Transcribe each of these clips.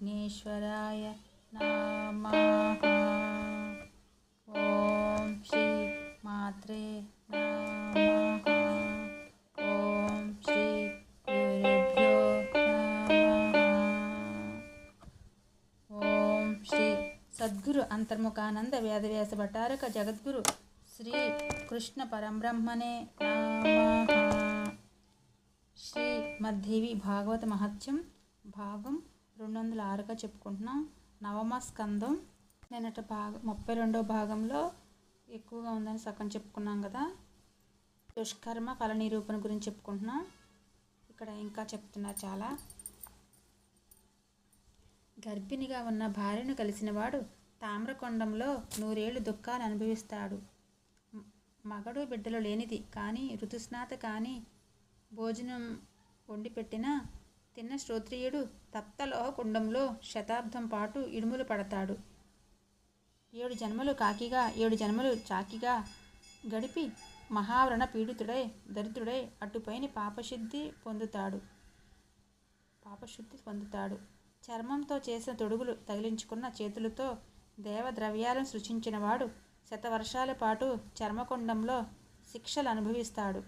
విఘ్నేశ్వరాయ నమః ఓం శ్రీ మాత్రే నమః ఓం శ్రీ గురుభ్యో నమః ఓం శ్రీ సద్గురు అంతర్ముఖానంద వేదవ్యాస భటారక జగద్గురు శ్రీ కృష్ణ పరంబ్రహ్మణే శ్రీ మధ్దేవి భాగవత మహత్యం భాగం రెండు వందల ఆరుగా చెప్పుకుంటున్నాం. నవమ స్కందం. నేనట భాగం ముప్పై రెండో భాగంలో ఎక్కువగా ఉందని సగం చెప్పుకున్నాం కదా. దుష్కర్మ ఫల నిరూపణ గురించి చెప్పుకుంటున్నాం. ఇక్కడ ఇంకా చెప్తున్నారు చాలా. గర్భిణిగా ఉన్న భార్యను కలిసినవాడు తామ్రకొండంలో నూరేళ్ళు దుఃఖాలు అనుభవిస్తాడు. మగడు బిడ్డలు లేనిది కానీ ఋతుస్నాత కానీ భోజనం వండి పెట్టినా తిన్న శ్రోత్రియుడు తప్తలోహకుండంలో శతాబ్దం పాటు ఇడుములు పడతాడు. ఏడు జన్మలు కాకిగా ఏడు జన్మలు చాకిగా గడిపి మహావ్రణ పీడితుడై దరిద్రుడై అటుపైన పాపశుద్ధి పొందుతాడు. పాపశుద్ధి పొందుతాడు. చర్మంతో చేసిన తొడుగులు తగిలించుకున్న చేతులతో దేవద్రవ్యాలను సృష్టించినవాడు శతవర్షాల పాటు చర్మకొండంలో శిక్షలు అనుభవిస్తాడు.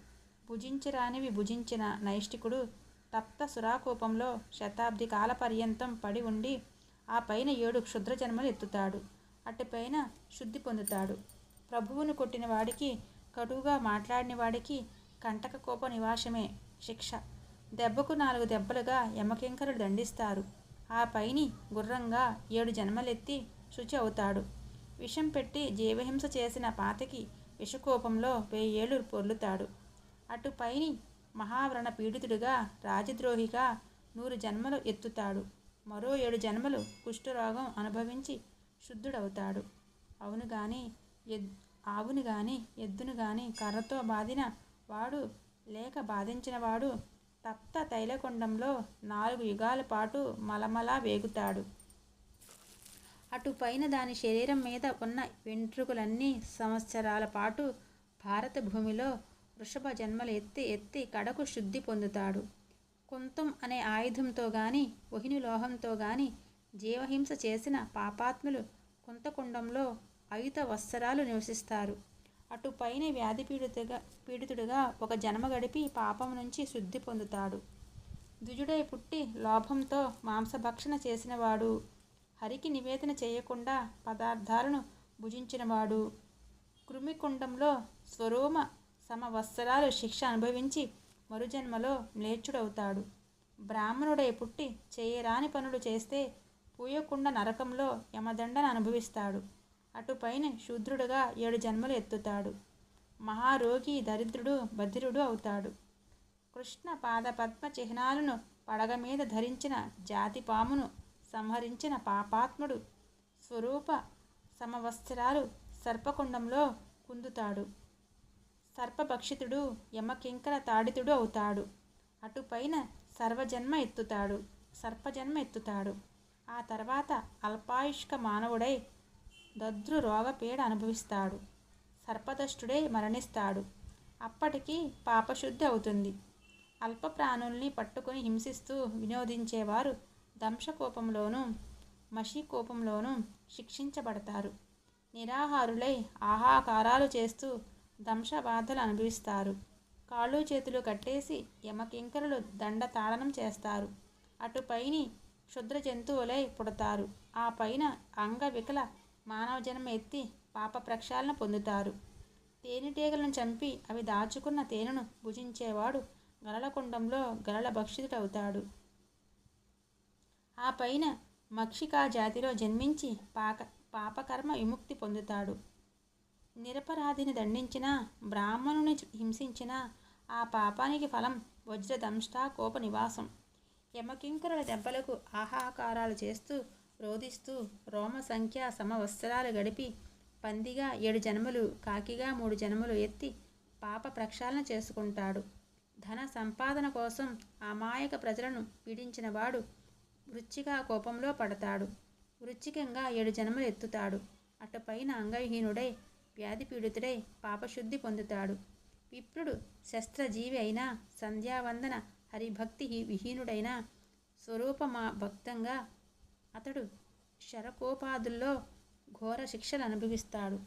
భుజించరానివి భుజించిన నైష్టికుడు తప్త సురాకూపంలో శతాబ్ది కాల పర్యంతం పడి ఉండి ఆ పైన ఏడు క్షుద్ర జన్మలు ఎత్తుతాడు. అటుపైన శుద్ధి పొందుతాడు. ప్రభువును కొట్టిన వాడికి కటువుగా మాట్లాడిన వాడికి కంటక కోప నివాసమే శిక్ష. దెబ్బకు నాలుగు దెబ్బలుగా యమకింకరుడు దండిస్తారు. ఆ పైని గుర్రంగా ఏడు జన్మలెత్తి శుచి అవుతాడు. విషం పెట్టి జీవహింస చేసిన పాతకి విషకోపంలో వెయ్యేళ్ళు పొర్లుతాడు. అటు పైని మహావ్రణ పీడితుడిగా రాజద్రోహిగా నూరు జన్మలు ఎత్తుతాడు. మరో ఏడు జన్మలు కుష్ఠరోగం అనుభవించి శుద్ధుడవుతాడు. అవును గాని ఎద్ ఆవును గాని ఎద్దును గాని కర్రతో బాధిన వాడు లేక బాధించినవాడు తప్త తైలకొండంలో నాలుగు యుగాల పాటు మలమలా వేగుతాడు. అటు పైన దాని శరీరం మీద ఉన్న వెంట్రుకలన్నీ సంవత్సరాల పాటు భారత భూమిలో వృషభ జన్మలు ఎత్తి ఎత్తి కడకు శుద్ధి పొందుతాడు. కుంతం అనే ఆయుధంతో గాని వహిని లోహంతో గాని జీవహింస చేసిన పాపాత్ములు కుంతకుండంలో అయుత వత్సరాలు నివసిస్తారు. అటు పైన వ్యాధి పీడితుగా పీడితుడుగా ఒక జన్మ గడిపి పాపం నుంచి శుద్ధి పొందుతాడు. ద్విజుడై పుట్టి లోభంతో మాంసభక్షణ చేసినవాడు హరికి నివేదన చేయకుండా పదార్థాలను భుజించినవాడు కృమికుండంలో స్వరూమ సమవత్సరాలు శిక్ష అనుభవించి మరుజన్మలో మ్లేచ్చుడవుతాడు బ్రాహ్మణుడై పుట్టి చేయరాని పనులు చేస్తే పూయకుండ నరకంలో యమదండన అనుభవిస్తాడు. అటుపైన శూద్రుడుగా ఏడు జన్మలు ఎత్తుతాడు. మహారోగి దరిద్రుడు బధిరుడు అవుతాడు. కృష్ణ పాదపద్మ చిహ్నాలను పడగ మీద ధరించిన జాతి పామును సంహరించిన పాపాత్ముడు స్వరూప సమవస్త్రాలు సర్పకుండంలో కుందుతాడు. సర్పభక్షితుడు యమకింకర తాడితుడు అవుతాడు. అటుపైన సర్వజన్మ ఎత్తుతాడు. సర్పజన్మ ఎత్తుతాడు. ఆ తర్వాత అల్పాయుష్క మానవుడై దద్రు రోగపీడ అనుభవిస్తాడు. సర్పదష్టుడై మరణిస్తాడు. అప్పటికి పాపశుద్ధి అవుతుంది. అల్ప ప్రాణుల్ని పట్టుకొని హింసిస్తూ వినోదించేవారు దంశకోపంలోనూ మషికోపంలోనూ శిక్షించబడతారు. నిరాహారులై ఆహాకారాలు చేస్తూ దంశబాధలు అనుభవిస్తారు. కాళ్ళు చేతులు కట్టేసి యమకింకరులు దండ తాడనం చేస్తారు. అటుపైని క్షుద్ర జంతువులై పుడతారు. ఆ పైన అంగవికల మానవ జన్మ ఎత్తి పాప ప్రక్షాళన పొందుతారు. తేనెటీగలను చంపి అవి దాచుకున్న తేనెను భుజించేవాడు గలలకుండంలో గలల భక్షితుడవుతాడు. ఆ పైన మక్షికా జాతిలో జన్మించి పాక పాపకర్మ విముక్తి పొందుతాడు. నిరపరాధిని దండించిన బ్రాహ్మణుని హింసించిన ఆ పాపానికి ఫలం వజ్రదంష్టా కోప నివాసం యమకింకరుల దెబ్బలకు ఆహాకారాలు చేస్తూ రోధిస్తూ రోమ సంఖ్య సమవత్సరాలు గడిపి పందిగా ఏడు జన్మలు కాకిగా మూడు జన్మలు ఎత్తి పాప ప్రక్షాళన చేసుకుంటాడు. ధన సంపాదన కోసం అమాయక ప్రజలను పీడించిన వాడు వృచ్చిక కోపంలో పడతాడు. వృచ్చికంగా ఏడు జన్మలు ఎత్తుతాడు. అటుపైన అంగహీనుడై వ్యాధి పీడితుడై పాపశుద్ధి పొందుతాడు. విప్రుడు శస్త్రజీవి అయినా సంధ్యావందన హరిభక్తి విహీనుడైనా విహీనుడైన స్వరూపమా భక్తంగా అతడు శరకోపాదుల్లో ఘోర శిక్షలు అనుభవిస్తాడు.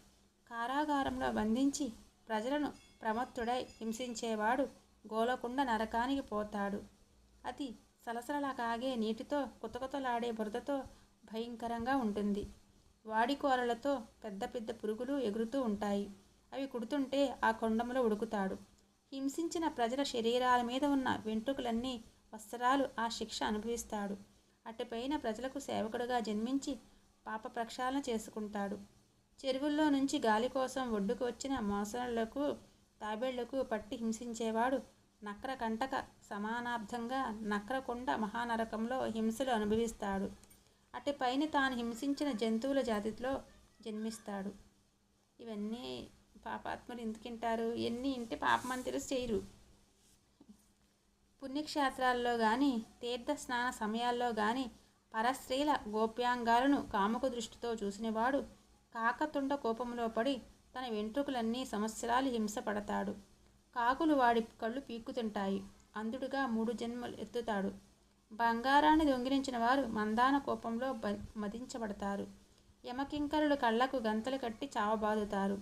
కారాగారంలో బంధించి ప్రజలను ప్రమత్తుడై హింసించేవాడు గోలకుండ నరకానికి పోతాడు. అతి సలసలలా కాగే నీటితో కుతకుతలాడే బురదతో భయంకరంగా ఉంటుంది. వాడికోరలతో పెద్ద పెద్ద పురుగులు ఎగురుతూ ఉంటాయి. అవి కుడుతుంటే ఆ కొండంలో ఉడుకుతాడు. హింసించిన ప్రజల శరీరాల మీద ఉన్న వెంట్రుకలన్నీ వస్త్రాలు ఆ శిక్ష అనుభవిస్తాడు. అటుపైన ప్రజలకు సేవకుడుగా జన్మించి పాప ప్రక్షాళన చేసుకుంటాడు. చెరువుల్లో నుంచి గాలి కోసం ఒడ్డుకు వచ్చిన మోసలకు తాబేళ్ళకు పట్టి హింసించేవాడు నక్ర కంటక సమానార్థంగా నక్రకొండ మహానరకంలో హింసలు అనుభవిస్తాడు. అటుపైన తాను హింసించిన జంతువుల జాతిలో జన్మిస్తాడు. ఇవన్నీ పాపాత్ములు ఎందుకింటారు? ఎన్ని ఇంటి పాపమని తెలిసి చేయరు. పుణ్యక్షేత్రాల్లో కానీ తీర్థ స్నాన సమయాల్లో కానీ పరస్త్రీల గోప్యాంగాలను కాముక దృష్టితో చూసినవాడు కాకతుండ కోపంలో పడి తన వెంట్రుకలన్నీ సంవత్సరాలు హింసపడతాడు కాకులు వాడి కళ్ళు పీక్కుతుంటాయి. అందుడుగా మూడు జన్మలు ఎత్తుతాడు. బంగారాన్ని దొంగిలించిన వారు మందాన కోపంలో బ మదించబడతారు. యమకింకరులు కళ్ళకు గంతలు కట్టి చావబాదుతారు.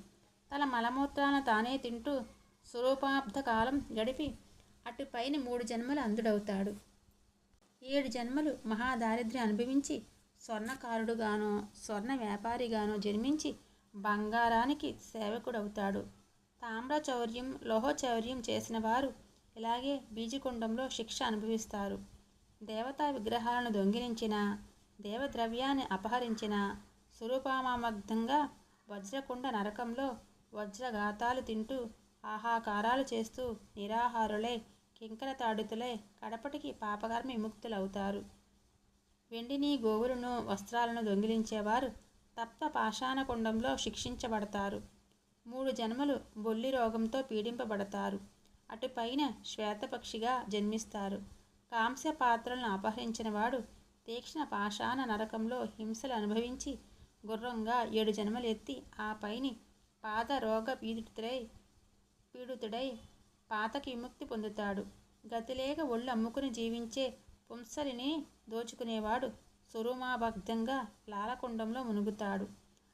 తల మలమూత్రాన తానే తింటూ స్వరూపాబ్ధ కాలం గడిపి అటుపైన మూడు జన్మలు అందుడవుతాడు. ఏడు జన్మలు మహాదారిద్ర్యం అనుభవించి స్వర్ణకారుడుగానో స్వర్ణ వ్యాపారిగానో జన్మించి బంగారానికి సేవకుడవుతాడు. తామ్రచౌర్యం లోహచౌర్యం చేసిన వారు ఇలాగే బీజకుండంలో శిక్ష అనుభవిస్తారు. దేవతా విగ్రహాలను దొంగిలించిన దేవద్రవ్యాన్ని అపహరించిన స్వరూపామగ్ధంగా వజ్రకుండ నరకంలో వజ్రఘాతాలు తింటూ ఆహాకారాలు చేస్తూ నిరాహారులై కింకరతాడితులే కడపటికి పాపకర్మ విముక్తులవుతారు. వెండిని గోవులను వస్త్రాలను దొంగిలించేవారు తప్త పాషాణకుండంలో శిక్షించబడతారు. మూడు జన్మలు బొల్లి రోగంతో పీడింపబడతారు. అటుపైన శ్వేతపక్షిగా జన్మిస్తారు. కాంస్య పాత్రలను అపహరించిన వాడు తీక్ష్ణ పాషాణ నరకంలో హింసలు అనుభవించి గుర్రంగా ఏడు జన్మలు ఎత్తి ఆ పైని పాద రోగ పీడితుడై పీడితుడై పాతకి విముక్తి పొందుతాడు. గతిలేక ఒళ్ళు అమ్ముకుని జీవించే పుంసలిని దోచుకునేవాడు సురుమాభగ్ధంగా లాలకుండంలో మునుగుతాడు.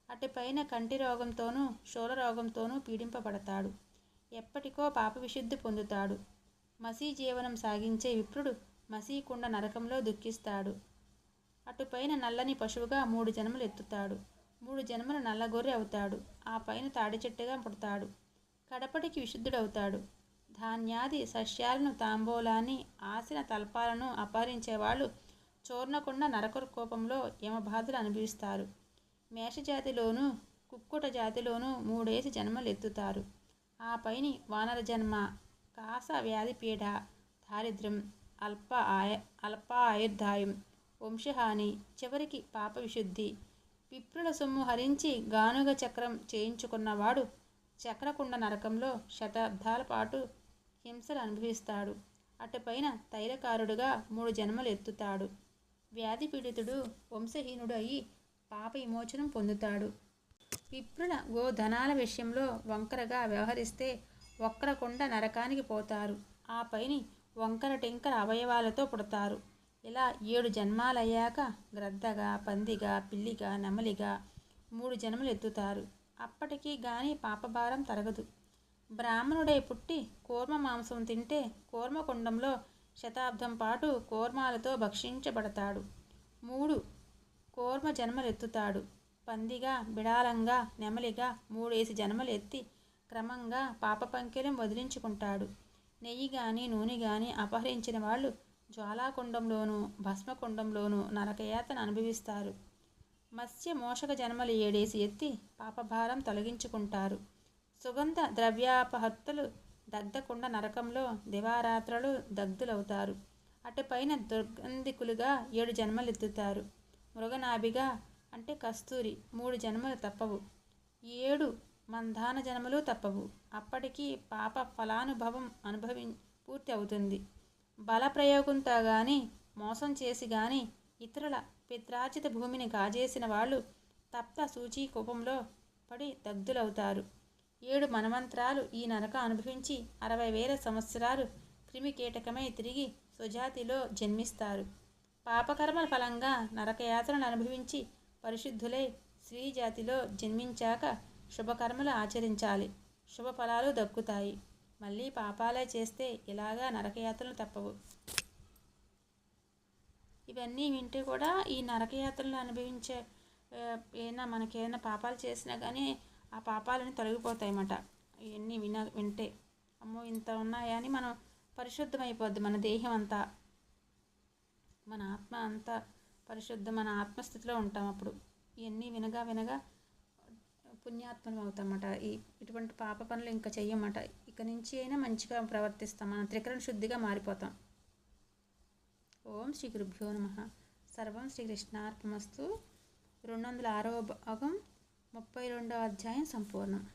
అటుపైన కంటి రోగంతోనూ శూల రోగంతోనూ పీడింపబడతాడు. ఎప్పటికో పాప విశుద్ధి పొందుతాడు. మసీ జీవనం సాగించే విప్రుడు మసీకుండ నరకంలో దుఃఖిస్తాడు. అటుపైన నల్లని పశువుగా మూడు జన్మలు ఎత్తుతాడు. మూడు జన్మలు నల్లగొర్రె అవుతాడు. ఆ పైన తాడి చెట్టుగా పుడతాడు. కడపటికి విశుద్ధుడవుతాడు. ధాన్యాది సస్యాలను తాంబూలాన్ని ఆసిన తల్పాలను అపహరించేవాళ్ళు చూర్ణకుండ నరక కోపంలో యమబాధలు అనుభవిస్తారు. మేషజాతిలోనూ కుక్కుట జాతిలోనూ మూడేసి జన్మలు ఎత్తుతారు. ఆ పైని వానర జన్మ కాస వ్యాధి పీడ దారిద్ర్యం అల్ప ఆయ అల్ప ఆయుర్దాయం వంశహాని చివరికి పాప విశుద్ధి పిప్రుల సొమ్ము హరించి గానుగ చక్రం చేయించుకున్నవాడు చక్రకుండ నరకంలో శతాబ్దాల పాటు హింసలు అనుభవిస్తాడు. అటుపైన తైలకారుడుగా మూడు జన్మలు ఎత్తుతాడు. వ్యాధి పీడితుడు వంశహీనుడు అయి పాప విమోచనం పొందుతాడు. విప్రుల గోధనాల విషయంలో వంకరగా వ్యవహరిస్తే వక్రకుండ నరకానికి పోతారు. ఆ పైని వంకర టెంకర అవయవాలతో పుడతారు. ఇలా ఏడు జన్మాలయ్యాక గ్రద్దగా పందిగా పిల్లిగా నెమలిగా మూడు జన్మలు ఎత్తుతారు. అప్పటికీ గాని పాపభారం తరగదు. బ్రాహ్మణుడై పుట్టి కూర్మ మాంసం తింటే కూర్మకుండంలో శతాబ్దం పాటు కూర్మాలతో భక్షించబడతాడు. మూడు కూర్మ జన్మలు ఎత్తుతాడు. పందిగా బిడాలంగా నెమలిగా మూడేసి జన్మలు ఎత్తి క్రమంగా పాప పంకెలం వదిలించుకుంటాడు. నెయ్యి కానీ నూనె కానీ అపహరించిన వాళ్ళు జ్వాలాకుండంలోనూ భస్మకుండంలోనూ నరకయాతన అనుభవిస్తారు. మత్స్య మోషక జన్మలు ఏడేసి ఎత్తి పాపభారం తొలగించుకుంటారు. సుగంధ ద్రవ్యాపహర్తలు దగ్ధకుండ నరకంలో దివారాత్రలు దగ్ధులవుతారు. అటుపైన దుర్గంధికులుగా ఏడు జన్మలు ఎత్తుతారు మృగనాభిగా అంటే కస్తూరి మూడు జన్మలు తప్పవు. ఏడు మంధాన జన్మలు తప్పవు. అప్పటికి పాప ఫలానుభవం అనుభవి పూర్తి అవుతుంది బలప్రయోగంతో కానీ మోసం చేసి కానీ ఇతరుల పిత్రాచిత భూమిని కాజేసిన వాళ్ళు తప్త సూచి కోపంలో పడి దగ్ధులవుతారు. ఏడు మనమంత్రాలు ఈ నరక అనుభవించి అరవై వేల సంవత్సరాలు క్రిమికీటకమై తిరిగి స్వజాతిలో జన్మిస్తారు. పాపకర్మల ఫలంగా నరకయాత్రను అనుభవించి పరిశుద్ధులై స్త్రీ జాతిలో జన్మించాక శుభకర్మలు ఆచరించాలి. శుభ ఫలాలు దక్కుతాయి. మళ్ళీ పాపాలే చేస్తే ఇలాగా నరకయాత్రలు తప్పవు. ఇవన్నీ వింటే కూడా ఈ నరకయాత్రలు అనుభవించే ఏదైనా ఏమైనా మనకేమైనా పాపాలు చేసినా కానీ ఆ పాపాలని తొలగిపోతాయి అన్నమాట ఇవన్నీ విన వింటే. అమ్మో ఇంత ఉన్నాయా అని మనం పరిశుద్ధమైపోద్ది మన దేహం అంతా. మన ఆత్మ అంతా పరిశుద్ధం మన ఆత్మస్థితిలో ఉంటాం అప్పుడు. ఇవన్నీ వినగా వినగా పుణ్యాత్మలం అవుతామన్నమాట ఈ ఇటువంటి పాప పనులు ఇంకా చెయ్యమాట. ఇక నుంచి అయినా మంచిగా ప్రవర్తిస్తాం. మనం త్రికరణ శుద్ధిగా మారిపోతాం. ఓం శ్రీ గురుభ్యో నమ. సర్వం శ్రీకృష్ణార్పణమస్తు రెండు వందల ఆరవ భాగం ముప్పై రెండవ అధ్యాయం సంపూర్ణం.